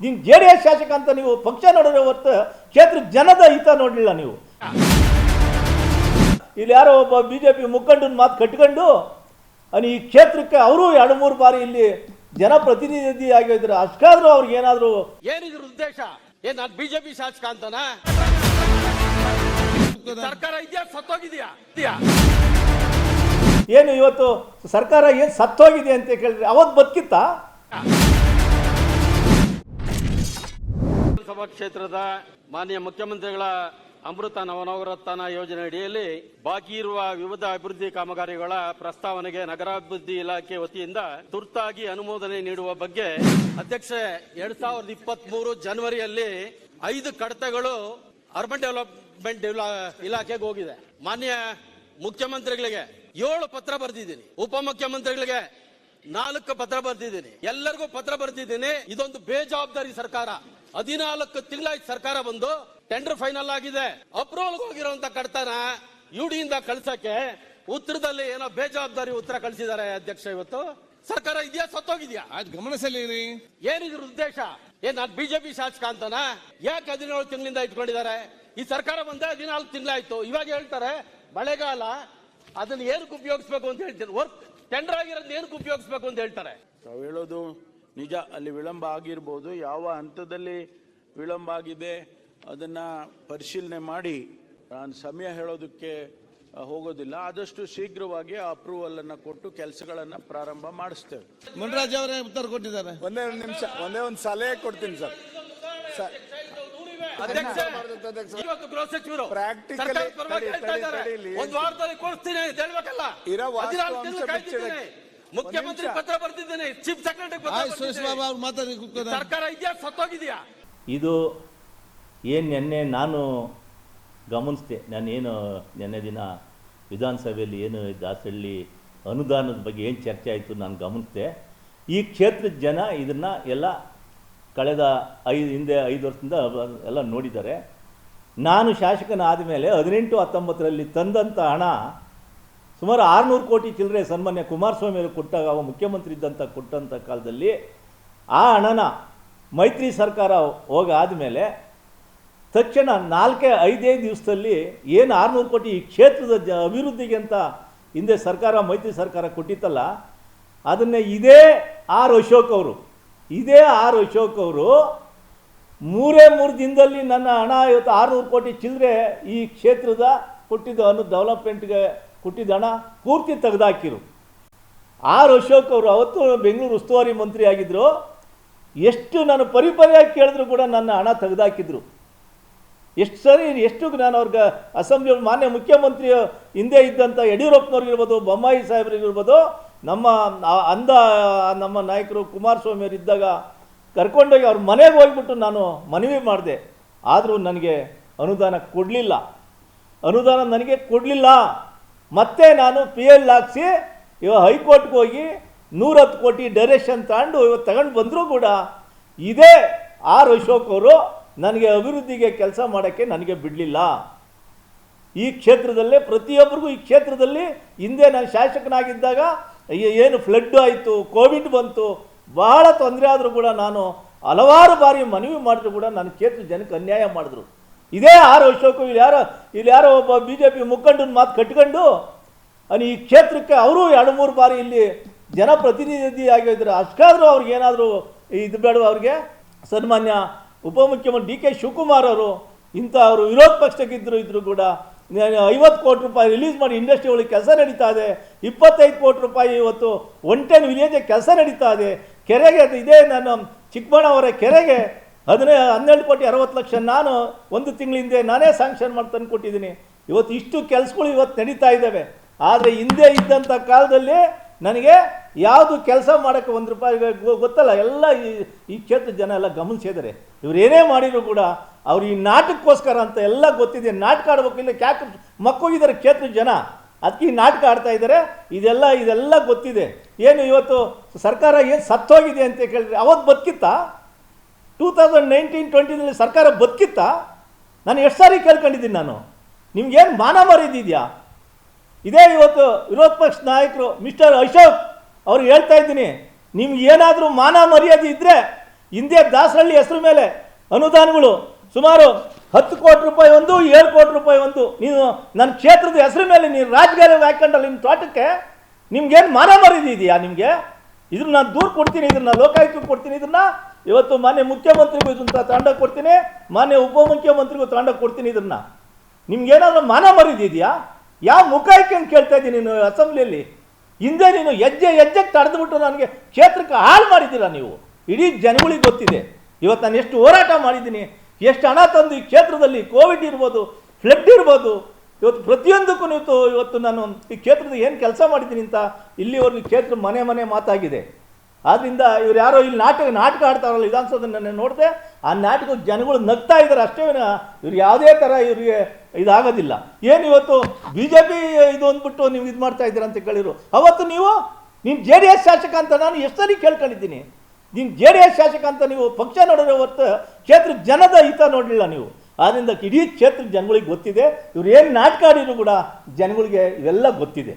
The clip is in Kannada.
ನೀವು ಜೆ ಡಿ ಎಸ್ ಶಾಸಕ ಅಂತ ನೀವು ಪಕ್ಷ ನೋಡಿದ್ರೆ ಹೊರತು ಕ್ಷೇತ್ರ ಜನದ ಹಿತ ನೋಡಲಿಲ್ಲ ನೀವು. ಇಲ್ಲಿ ಯಾರೋ ಒಬ್ಬ ಬಿ ಜೆ ಪಿ ಮುಖಂಡನ ಮಾತು ಕಟ್ಕೊಂಡು ಅನಿ ಈ ಕ್ಷೇತ್ರಕ್ಕೆ ಅವರು ಎರಡು ಮೂರು ಬಾರಿ ಇಲ್ಲಿ ಜನಪ್ರತಿನಿಧಿ ಆಗಿದ್ರೆ ಅಷ್ಟಾದ್ರೂ ಅವ್ರಿಗೆ ಏನಾದರೂ ಏನಿದ್ರು ಉದ್ದೇಶ? ಏನ್ ನಾನ್ ಬಿಜೆಪಿ ಶಾಸಕ ಅಂತನ? ಸರ್ಕಾರ ಇದೆಯಾ? ಸತ್ತೋಗಿದೆಯಾ? ಇದೆಯಾ? ಏನು ಇವತ್ತು ಸರ್ಕಾರ ಏನು ಸತ್ತೋಗಿದೆ ಅಂತ ಕೇಳಿದ್ರೆ ಅವತ್ತು ಬದುಕಿತ್ತಾ? ವಿಧಾನಸಭಾ ಕ್ಷೇತ್ರದ ಮಾನ್ಯ ಮುಖ್ಯಮಂತ್ರಿಗಳ ಅಮೃತ ನವನವರತ್ನ ಯೋಜನೆ ಅಡಿಯಲ್ಲಿ ಬಾಕಿ ಇರುವ ವಿವಿಧ ಅಭಿವೃದ್ಧಿ ಕಾಮಗಾರಿಗಳ ಪ್ರಸ್ತಾವನೆಗೆ ನಗರಾಭಿವೃದ್ಧಿ ಇಲಾಖೆ ವತಿಯಿಂದ ತುರ್ತಾಗಿ ಅನುಮೋದನೆ ನೀಡುವ ಬಗ್ಗೆ ಅಧ್ಯಕ್ಷೆ ಎರಡ್ ಸಾವಿರದ ಇಪ್ಪತ್ತ್ ಮೂರು ಜನವರಿಯಲ್ಲಿ ಐದು ಕಡತಗಳು ಅರ್ಬನ್ ಡೆವಲಪ್ಮೆಂಟ್ ಇಲಾಖೆಗೆ ಹೋಗಿದೆ. ಮಾನ್ಯ ಮುಖ್ಯಮಂತ್ರಿಗಳಿಗೆ ಏಳು ಪತ್ರ ಬರೆದಿದ್ದೀನಿ. ಉಪಮುಖ್ಯಮಂತ್ರಿಗಳಿಗೆ ನಾಲ್ಕು ಪತ್ರ ಬರೆದಿದ್ದೀನಿ. ಎಲ್ಲರಿಗೂ ಪತ್ರ ಬರೆದಿದ್ದೀನಿ. ಇದೊಂದು ಬೇಜವಾಬ್ದಾರಿ ಸರ್ಕಾರ. ಹದಿನಾಲ್ಕು ತಿಂಗಳಾಯ್ತು ಸರ್ಕಾರ ಬಂದು ಟೆಂಡರ್ ಫೈನಲ್ ಆಗಿದೆ. ಅಪ್ರೂವಲ್ ಹೋಗಿರುವಂತ ಕಡತನ ಯುಡಿಯಿಂದ ಕಳ್ಸಕ್ಕೆ ಉತ್ತರದಲ್ಲಿ ಏನೋ ಬೇಜವಾಬ್ದಾರಿ ಉತ್ತರ ಕಳಿಸಿದ್ದಾರೆ ಅಧ್ಯಕ್ಷ ಇವತ್ತು. ಸರ್ಕಾರ ಇದೆಯಾ ಸತ್ತೋಗಿದ್ಯಾ? ಗಮನಿಸಲಿ ಗಮನಿಸಲಿರಿ ಏನಿದ್ರ ಉದ್ದೇಶ? ಏನ್ ನಾನು ಬಿಜೆಪಿ ಶಾಸಕ ಅಂತನಾ? ಯಾಕೆ ಹದಿನೇಳು ತಿಂಗಳಿಂದ ಇಟ್ಕೊಂಡಿದ್ದಾರೆ? ಈ ಸರ್ಕಾರ ಬಂದ ಹದಿನಾಲ್ಕು ತಿಂಗಳಾಯ್ತು. ಇವಾಗ ಹೇಳ್ತಾರೆ ಮಳೆಗಾಲ ಅದನ್ನ ಏನಕ್ಕೆ ಉಪಯೋಗಿಸ್ಬೇಕು ಅಂತ ಹೇಳ್ತಾರೆ ವರ್ಕ್ ಟೆಂಡರ್ ಆಗಿರೋದು ಏನಕ್ಕೆ ಉಪಯೋಗಿಸ್ಬೇಕು ಅಂತ ಹೇಳ್ತಾರೆ? ತಾವು ಹೇಳೋದು ನಿಜ ಅಲ್ಲಿ ವಿಳಂಬ ಆಗಿರ್ಬೋದು ಯಾವ ಹಂತದಲ್ಲಿ ವಿಳಂಬ ಆಗಿದೆ ಅದನ್ನು ಪರಿಶೀಲನೆ ಮಾಡಿ. ನಾನು ಸಮಯ ಹೇಳೋದಕ್ಕೆ ಹೋಗೋದಿಲ್ಲ. ಆದಷ್ಟು ಶೀಘ್ರವಾಗಿ ಅಪ್ರೂವಲ್ ಅನ್ನ ಕೊಟ್ಟು ಕೆಲಸಗಳನ್ನು ಪ್ರಾರಂಭ ಮಾಡಿಸ್ತೇವೆ. ಮುನರಾಜ್ ಅವರೇ ಉತ್ತರ ಕೊಟ್ಟಿದ್ದಾರೆ. ಒಂದೇ ಒಂದು ನಿಮಿಷ ಒಂದೇ ಒಂದು ಸಲಹೆ ಕೊಡ್ತೀನಿ ಸರ್. ಸರ್ ಮುಖ್ಯಮಂತ್ರಿ. ಪತ್ರ ಬರ್ತಿದ್ದೇನೆ ಚೀಫ್ ಸೆಕ್ರೆಟರಿ ಸರ್ಕಾರ ಇದೆಯಾ? ಸತ್ತೋಗಿದ್ಯಾ? ಇದು ಏನು ನಿನ್ನೆ ನಾನು ಗಮನಿಸಿದೆ. ನಾನೇನು ನಿನ್ನೆ ದಿನ ವಿಧಾನಸಭೆಯಲ್ಲಿ ಏನು ದಾಸಹಳ್ಳಿ ಅನುದಾನದ ಬಗ್ಗೆ ಏನು ಚರ್ಚೆ ಆಯಿತು ನಾನು ಗಮನಿಸಿದೆ. ಈ ಕ್ಷೇತ್ರದ ಜನ ಇದನ್ನು ಎಲ್ಲ ಕಳೆದ ಐದು ಹಿಂದೆ ಐದು ವರ್ಷದಿಂದ ಎಲ್ಲ ನೋಡಿದ್ದಾರೆ. ನಾನು ಶಾಸಕನಾದ ಮೇಲೆ ಹದಿನೆಂಟು ಹತ್ತೊಂಬತ್ತರಲ್ಲಿ ತಂದಂಥ ಹಣ ಸುಮಾರು ಆರುನೂರು ಕೋಟಿ ಚಿಲ್ಲರೆ ಸನ್ಮಾನ್ಯ ಕುಮಾರಸ್ವಾಮಿ ಅವರು ಕೊಟ್ಟಾಗ, ಅವ ಮುಖ್ಯಮಂತ್ರಿ ಇದ್ದಂಥ ಕೊಟ್ಟಂಥ ಕಾಲದಲ್ಲಿ ಆ ಹಣನ ಮೈತ್ರಿ ಸರ್ಕಾರ ಹೋಗಾದಮೇಲೆ ತಕ್ಷಣ ನಾಲ್ಕೇ ಐದೇ ದಿವಸದಲ್ಲಿ ಏನು ಆರುನೂರು ಕೋಟಿ ಈ ಕ್ಷೇತ್ರದ ಜ ಅಭಿವೃದ್ಧಿಗೆ ಅಂತ ಹಿಂದೆ ಸರ್ಕಾರ, ಮೈತ್ರಿ ಸರ್ಕಾರ ಕೊಟ್ಟಿತ್ತಲ್ಲ, ಅದನ್ನೇ ಇದೇ ಆರ್ ಅಶೋಕ್ ಅವರು, ಇದೇ ಆರ್ ಅಶೋಕ್ ಅವರು ಮೂರೇ ಮೂರು ದಿನದಲ್ಲಿ ನನ್ನ ಹಣ ಇವತ್ತು ಆರುನೂರು ಕೋಟಿ ಚಿಲ್ಲರೆ ಈ ಕ್ಷೇತ್ರದ ಕೊಟ್ಟಿದ್ದು ಅನ್ನೋ ಡೆವಲಪ್ಮೆಂಟ್ಗೆ ಕೊಟ್ಟಿದ್ದ ಹಣ ಪೂರ್ತಿ ತೆಗೆದಾಕಿರು. ಆರ್ ಅಶೋಕ್ ಅವರು ಅವತ್ತು ಬೆಂಗಳೂರು ಉಸ್ತುವಾರಿ ಮಂತ್ರಿ ಆಗಿದ್ದರು ಎಷ್ಟು ನಾನು ಪರಿಪರಿಯಾಗಿ ಕೇಳಿದ್ರು ಕೂಡ ನನ್ನ ಹಣ ತೆಗೆದಾಕಿದ್ರು. ಎಷ್ಟು ಸರಿ, ಎಷ್ಟು ನಾನು ಅವ್ರಿಗೆ ಅಸೆಂಬ್ಲಿ, ಮಾನ್ಯ ಮುಖ್ಯಮಂತ್ರಿ ಹಿಂದೆ ಇದ್ದಂಥ ಯಡಿಯೂರಪ್ಪನವ್ರಿಗಿರ್ಬೋದು ಬೊಮ್ಮಾಯಿ ಸಾಹೇಬ್ರಿಗಿರ್ಬೋದು ನಮ್ಮ ಅಂದ, ನಮ್ಮ ನಾಯಕರು ಕುಮಾರಸ್ವಾಮಿ ಅವರು ಇದ್ದಾಗ ಕರ್ಕೊಂಡೋಗಿ ಅವ್ರ ಮನೆಗೆ ಹೋಗ್ಬಿಟ್ಟು ನಾನು ಮನವಿ ಮಾಡಿದೆ. ಆದರೂ ನನಗೆ ಅನುದಾನ ಕೊಡಲಿಲ್ಲ. ಅನುದಾನ ನನಗೆ ಕೊಡಲಿಲ್ಲ. ಮತ್ತೆ ನಾನು ಪಿ ಎಲ್ ಹಾಕ್ಸಿ, ಇವಾಗ ಹೈಕೋರ್ಟ್ಗೆ ಹೋಗಿ ನೂರತ್ತು ಕೋಟಿ ಡೈರೆಕ್ಷನ್ ತಗೊಂಡು ಇವತ್ತು ತಗೊಂಡು ಬಂದರೂ ಕೂಡ ಇದೇ ಆರ್ ಅಶೋಕ್ ಅವರು ನನಗೆ ಅಭಿವೃದ್ಧಿಗೆ ಕೆಲಸ ಮಾಡೋಕ್ಕೆ ನನಗೆ ಬಿಡಲಿಲ್ಲ. ಈ ಕ್ಷೇತ್ರದಲ್ಲೇ ಪ್ರತಿಯೊಬ್ಬರಿಗೂ ಈ ಕ್ಷೇತ್ರದಲ್ಲಿ ಹಿಂದೆ ನಾನು ಶಾಸಕನಾಗಿದ್ದಾಗ ಏನು ಫ್ಲಡ್ ಆಯಿತು ಕೋವಿಡ್ ಬಂತು, ಬಹಳ ತೊಂದರೆ ಆದರೂ ಕೂಡ ನಾನು ಹಲವಾರು ಬಾರಿ ಮನವಿ ಮಾಡಿದ್ರು ಕೂಡ ನನ್ನ ಕ್ಷೇತ್ರ ಜನಕ್ಕೆ ಅನ್ಯಾಯ ಮಾಡಿದ್ರು. ಇದೇ ಆರು ಅಶೋಕು, ಇಲ್ಲಿ ಯಾರೋ ಇಲ್ಲಿ ಯಾರೋ ಒಬ್ಬ ಬಿ ಜೆ ಪಿ ಮುಖಂಡನ ಮಾತು ಕಟ್ಕೊಂಡು, ಅನ್ ಈ ಕ್ಷೇತ್ರಕ್ಕೆ ಅವರು ಎರಡು ಮೂರು ಬಾರಿ ಇಲ್ಲಿ ಜನಪ್ರತಿನಿಧಿ ಆಗಿದ್ರು ಅಷ್ಟಾದರೂ ಅವ್ರಿಗೆ ಏನಾದರೂ ಇದು ಬೇಡ ಅವ್ರಿಗೆ? ಸನ್ಮಾನ್ಯ ಉಪಮುಖ್ಯಮಂತ್ರಿ ಡಿ ಕೆ ಶಿವಕುಮಾರ್ ಅವರು ಇಂಥ ಅವರು ವಿರೋಧ ಪಕ್ಷಕ್ಕಿದ್ದರು ಇದ್ರು ಕೂಡ ಐವತ್ತು ಕೋಟಿ ರೂಪಾಯಿ ರಿಲೀಸ್ ಮಾಡಿ ಇಂಡಸ್ಟ್ರಿ ಒಳಗೆ ಕೆಲಸ ನಡೀತಾ ಇದೆ. ಇಪ್ಪತ್ತೈದು ಕೋಟಿ ರೂಪಾಯಿ ಇವತ್ತು ಒನ್ ಟೆನ್ ವಿಲೇಜ್ ಕೆಲಸ ನಡೀತಾ ಇದೆ. ಕೆರೆಗೆ, ಇದೇ ನಾನು ಚಿಕ್ಕಬಳ್ಳಾವರ ಕೆರೆಗೆ ಹದಿನೈ, ಹನ್ನೆರಡು ಕೋಟಿ ಅರವತ್ತು ಲಕ್ಷ ನಾನು ಒಂದು ತಿಂಗಳ ಹಿಂದೆ ನಾನೇ ಸ್ಯಾಂಕ್ಷನ್ ಮಾಡಿ ಕೊಟ್ಟಿದ್ದೀನಿ. ಇವತ್ತು ಇಷ್ಟು ಕೆಲಸಗಳು ಇವತ್ತು ನಡೀತಾ ಇದ್ದಾವೆ. ಆದರೆ ಹಿಂದೆ ಇದ್ದಂಥ ಕಾಲದಲ್ಲಿ ನನಗೆ ಯಾವುದು ಕೆಲಸ ಮಾಡೋಕ್ಕೆ ಒಂದು ರೂಪಾಯಿ ಗೊತ್ತಲ್ಲ, ಎಲ್ಲ ಈ ಈ ಕ್ಷೇತ್ರದ ಜನ ಎಲ್ಲ ಗಮನಿಸಿದ್ದಾರೆ. ಇವ್ರು ಏನೇ ಮಾಡಿದ್ರು ಕೂಡ ಅವ್ರು ಈ ನಾಟಕಕ್ಕೋಸ್ಕರ ಅಂತ ಎಲ್ಲ ಗೊತ್ತಿದೆ. ನಾಟಕ ಆಡ್ಬೇಕು ಇಲ್ಲ, ಕ್ಯಾಕ್ ಮಕ್ಕೋಗಿದ್ದಾರೆ ಕ್ಷೇತ್ರದ ಜನ. ಅದಕ್ಕೆ ಈ ನಾಟಕ ಆಡ್ತಾ ಇದ್ದಾರೆ. ಇದೆಲ್ಲ ಇದೆಲ್ಲ ಗೊತ್ತಿದೆ. ಏನು ಇವತ್ತು ಸರ್ಕಾರ ಏನು ಸತ್ತೋಗಿದೆ ಅಂತ ಕೇಳಿದ್ರೆ ಅವತ್ತು ಬದುಕಿತ್ತಾ? ಟೂ ತೌಸಂಡ್ ನೈನ್ಟೀನ್ ಟ್ವೆಂಟಿನಲ್ಲಿ ಸರ್ಕಾರ ಬದುಕಿತ್ತಾ ನಾನು ಎಷ್ಟು ಸಾರಿ ಕೇಳ್ಕೊಂಡಿದ್ದೀನಿ ನಾನು. ನಿಮ್ಗೇನು ಮಾನ ಮರಿದಿದೆಯಾ ಇದೇ ಇವತ್ತು ವಿರೋಧ ಪಕ್ಷ ನಾಯಕರು ಮಿಸ್ಟರ್ ಅಶೋಕ್ ಅವ್ರು ಹೇಳ್ತಾ ಇದ್ದೀನಿ ನಿಮ್ಗೆ ಏನಾದರೂ ಮಾನ ಮರ್ಯಾದೆ ಇದ್ದರೆ ಹಿಂದೆ ದಾಸರಳ್ಳಿ ಹೆಸರು ಮೇಲೆ ಅನುದಾನಗಳು ಸುಮಾರು ಹತ್ತು ಕೋಟಿ ರೂಪಾಯಿ ಒಂದು, ಏಳು ಕೋಟಿ ರೂಪಾಯಿ ಒಂದು. ನೀನು ನನ್ನ ಕ್ಷೇತ್ರದ ಹೆಸರು ಮೇಲೆ ನೀನು ರಾಜಕಾರಣ ಹಾಕೊಂಡಲ್ಲ ನಿಮ್ಮ ತೋಟಕ್ಕೆ, ನಿಮ್ಗೇನು ಮಾನ ಮರ್ಯಾದೆ ಇದೆಯಾ ನಿಮಗೆ? ಇದನ್ನ ನಾನು ದೂರ ಕೊಡ್ತೀನಿ ಇದನ್ನ ಲೋಕಾಯುಕ್ತಕ್ಕೆ ಕೊಡ್ತೀನಿ ಇದನ್ನ ಇವತ್ತು ಮಾನ್ಯ ಮುಖ್ಯಮಂತ್ರಿಗೂ ಇದನ್ನ ತಾಂಡ ಕೊಡ್ತೀನಿ, ಮಾನ್ಯ ಉಪಮುಖ್ಯಮಂತ್ರಿಗೂ ತಾಂಡ ಕೊಡ್ತೀನಿ ಇದನ್ನ. ನಿಮ್ಗೇನಾದ್ರೂ ಮಾನ ಮರಿದಿದೆಯಾ ಯಾವ ಮುಖ ಇಟ್ಕೊಂಡು ಕೇಳ್ತಾ ಇದ್ದೀನಿ ನೀನು ಅಸೆಂಬ್ಲಿಯಲ್ಲಿ? ಹಿಂದೆ ನೀನು ಹೆಜ್ಜೆ ಹೆಜ್ಜೆಗೆ ತಡೆದ್ಬಿಟ್ಟು ನನಗೆ ಕ್ಷೇತ್ರಕ್ಕೆ ಹಾಳು ಮಾಡಿದ್ದೀರ ನೀವು? ಇಡೀ ಜನಗಳಿಗೆ ಗೊತ್ತಿದೆ. ಇವತ್ತು ನಾನು ಎಷ್ಟು ಹೋರಾಟ ಮಾಡಿದ್ದೀನಿ, ಎಷ್ಟು ಹಣ ತಂದು ಈ ಕ್ಷೇತ್ರದಲ್ಲಿ ಕೋವಿಡ್ ಇರ್ಬೋದು, ಫ್ಲಡ್ ಇರ್ಬೋದು, ಇವತ್ತು ಪ್ರತಿಯೊಂದಕ್ಕೂ ಇವತ್ತು ಇವತ್ತು ನಾನು ಈ ಕ್ಷೇತ್ರದ ಏನು ಕೆಲಸ ಮಾಡಿದ್ದೀನಿ ಅಂತ ಇಲ್ಲಿವರೆಗೂ ಕ್ಷೇತ್ರ ಮನೆ ಮನೆ ಮಾತಾಗಿದೆ. ಆದ್ರಿಂದ ಇವ್ರು ಯಾರೋ ಇಲ್ಲಿ ನಾಟಕ ನಾಟಕ ಆಡ್ತಾರಲ್ಲ ವಿಧಾನಸೌಧದಲ್ಲಿ ನೋಡಿದೆ, ಆ ನಾಟಕ ಜನಗಳು ನಗ್ತಾ ಇದ್ದಾರೆ ಅಷ್ಟೇ ಇವ್ರು ಯಾವುದೇ ಥರ ಇವ್ರಿಗೆ ಇದಾಗೋದಿಲ್ಲ. ಏನು ಇವತ್ತು ಬಿ ಜೆ ಪಿ ಇದು ಅಂದ್ಬಿಟ್ಟು ನೀವು ಇದು ಮಾಡ್ತಾ ಇದ್ದೀರಾ ಅಂತ ಕೇಳಿರು ಅವತ್ತು ನೀವು ನೀನು ಜೆ ಡಿ ಎಸ್ ಶಾಸಕ ಅಂತ ನಾನು ಎಷ್ಟು ಸರಿ ಕೇಳ್ಕೊಂಡಿದ್ದೀನಿ. ನೀನು ಜೆ ಡಿ ಎಸ್ ಶಾಸಕ ಅಂತ ನೀವು ಪಕ್ಷ ನೋಡಿದ್ರೆ ಹೊರತು ಕ್ಷೇತ್ರ ಜನದ ಹಿತ ನೋಡಲಿಲ್ಲ ನೀವು. ಆದ್ದರಿಂದ ಇಡೀ ಕ್ಷೇತ್ರ ಜನಗಳಿಗೆ ಗೊತ್ತಿದೆ. ಇವ್ರು ಏನು ನಾಟಕ ಆಡಿದ್ರು ಕೂಡ ಜನಗಳಿಗೆ ಇವೆಲ್ಲ ಗೊತ್ತಿದೆ.